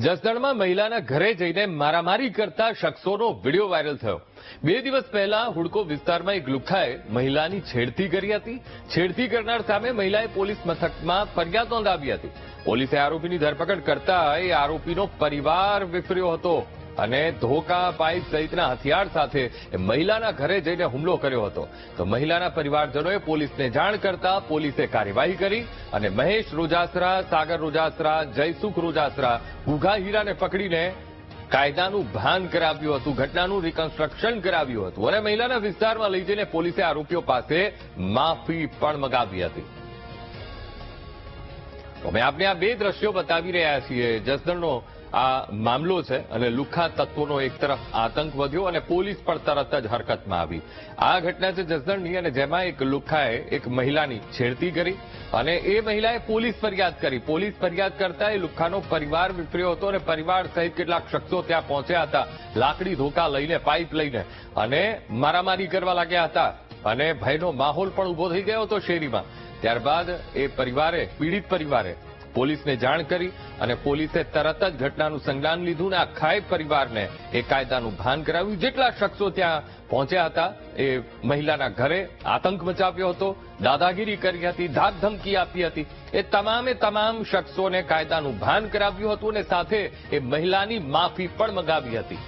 જસદણમાં મહિલાના ઘરે જઈને મારામારી કરતા શખ્સોનો વીડિયો વાયરલ થયો. બે દિવસ પહેલા હુડકો વિસ્તારમાં એક લુખાએ મહિલાની છેડતી કરી હતી. છેડતી કરનાર સામે મહિલાએ પોલીસ મથકમાં ફરિયાદ નોંધાવી હતી. પોલીસે આરોપીની ધરપકડ કરતા એ આરોપીનો પરિવાર વિફર્યો હતો. અને ધોકા પાઇપ સહિતના હથિયાર સાથે મહિલાના ઘરે જઈને હુમલો કર્યો હતો. તો મહિલાના પરિવારજનોએ પોલીસને જાણ કરતા પોલીસે કાર્યવાહી કરી અને મહેશ રોજાસરા, સાગર રોજાસરા, જયસુખ રોજાસરા ગુઘા હીરાને પકડીને કાયદાનું ભાન કરાવ્યું હતું, ઘટનાનું રિકન્સ્ટ્રક્શન કરાવ્યું હતું અને મહિલાના વિસ્તારમાં લઈ જઈને પોલીસે આરોપીઓ પાસે માફી પણ મગાવી હતી. અમે આપને આ બે દ્રશ્યો બતાવી રહ્યા છીએ. જસદણનો આ મામલો છે અને લુખ્ખા તત્વોનો એક તરફ આતંક વધ્યો અને પોલીસ પણ તરત જ હરકતમાં આવી. આ ઘટના છે જસદણની અને જેમાં એક લુખ્ખાએ એક મહિલાની છેડતી કરી અને એ મહિલાએ પોલીસ ફરિયાદ કરી. પોલીસ ફરિયાદ કરતા એ લુખ્ખાનો પરિવાર વિફર્યો હતો અને પરિવાર સહિત કેટલાક શખ્સો ત્યાં પહોંચ્યા હતા, લાકડી ધોકા લઈને, પાઇપ લઈને અને મારામારી કરવા લાગ્યા હતા અને ભયનો માહોલ પણ ઊભો થઈ ગયો હતો શેરીમાં. ત્યારબાદ એ પરિવારે, પીડિત પરિવારે પોલીસને જાણ કરી અને પોલીસે તરત જ ઘટનાનું સંજ્ઞાન લીધું ને આખાય પરિવારને એ કાયદાનું ભાન કરાવ્યું. જેટલા શખ્સો ત્યાં પહોંચ્યા હતા, એ મહિલાના ઘરે આતંક મચાવ્યો હતો, દાદાગીરી કરી હતી ધાક ધમકી આપી હતી. એ તમામે તમામ શખ્સોને કાયદાનું ભાન કરાવ્યું હતું અને સાથે એ મહિલાની માફી પણ મંગાવી હતી.